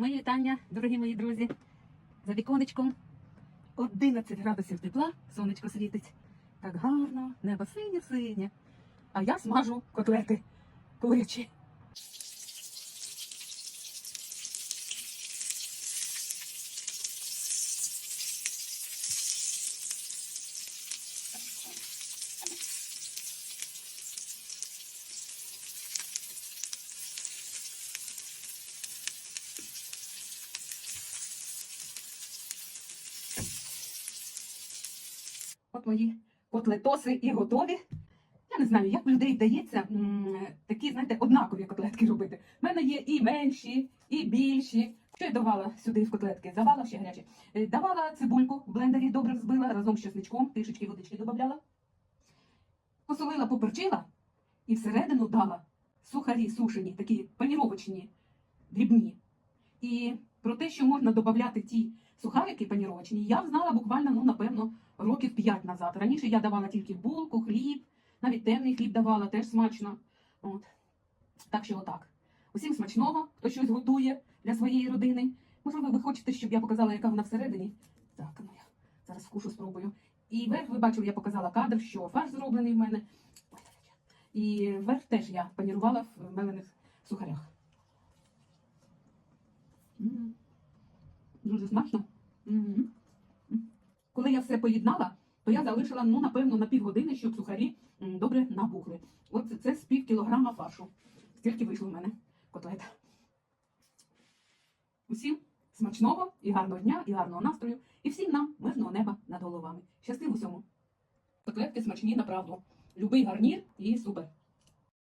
Мої вітання, дорогі мої друзі. За віконечком 11 градусів тепла, сонечко світить. Так гарно, небо синє-синє. А я смажу котлети курячі. От мої котлетоси і готові. Я не знаю, як людей вдається такі, знаєте, однакові котлетки робити. У мене є і менші, і більші. Що я давала сюди в котлетки? Давала ще гарячі. Е, Давала цибульку в блендері, добре взбила разом з чесничком, трішечки водички додавала. Посолила, поперчила і всередину дала сухарі сушені, такі паніровочні, дрібні. І про те, що можна додати ті сухарики паніровочні, я знала буквально, ну, напевно, років 5 назад. Раніше я давала тільки булку, хліб, навіть темний хліб давала, теж смачно. От. Так що отак. Усім смачного, хто щось готує для своєї родини. Можливо, ви хочете, щоб я показала, яка вона всередині. Так, ну я зараз вкушу спробую. І верх, ви бачили, я показала кадр, що фарш зроблений в мене. І верх теж я панірувала в мелених сухарях. Дуже смачно. М. Коли я все поєднала, то я залишила, ну, напевно, на півгодини, щоб сухарі добре набухли. От це з пів кілограма фаршу. Стільки вийшло в мене котлет. Усім смачного і гарного дня, і гарного настрою, і всім нам мирного неба над головами. Щасти усьому. Котлетки смачні направду. Любий гарнір і супер.